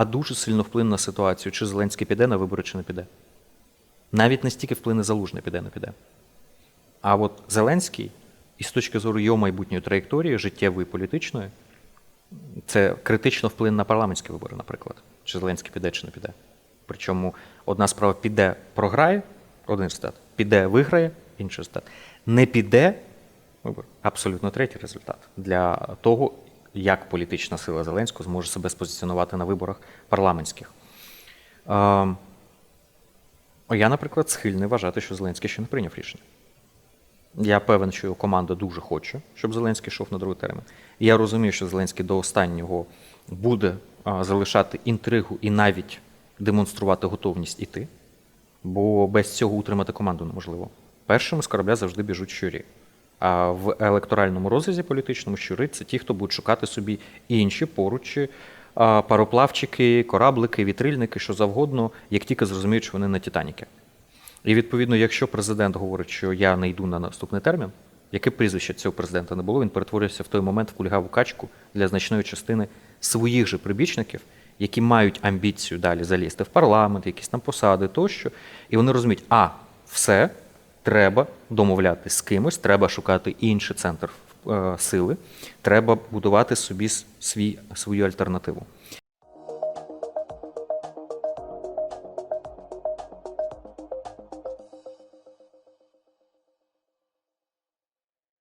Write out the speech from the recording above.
а дуже сильно вплине на ситуацію, чи Зеленський піде на вибори, чи не піде. Навіть не стільки вплине залужний піде, не піде. А от Зеленський, і з точки зору його майбутньої траєкторії, життєвої політичної, це критично вплине на парламентські вибори, наприклад. Чи Зеленський піде, чи не піде. Причому одна справа піде, програє один результат, піде, виграє інший результат. Не піде вибор. Абсолютно третій результат для того, як політична сила Зеленського зможе себе спозиціонувати на виборах парламентських. Ем, я, наприклад, схильний вважати, що Зеленський ще не прийняв рішення. Я певен, що його команда дуже хоче, щоб Зеленський йшов на другий термін. І я розумію, що Зеленський до останнього буде залишати інтригу і навіть демонструвати готовність іти, бо без цього утримати команду неможливо. Першими з корабля завжди біжуть щурі. В електоральному розрізі політичному щури це ті, хто будуть шукати собі інші поручі, пароплавчики, кораблики, вітрильники, що завгодно, як тільки зрозуміють, що вони на Титаніки. І відповідно, якщо президент говорить, що я не йду на наступний термін, яке прізвище цього президента не було, він перетворюється в той момент в кульгаву качку для значної частини своїх же прибічників, які мають амбіцію далі залізти в парламент, якісь там посади тощо. І вони розуміють, а все, треба домовляти з кимось, треба шукати інший центр е, сили, треба будувати собі свій, свою альтернативу.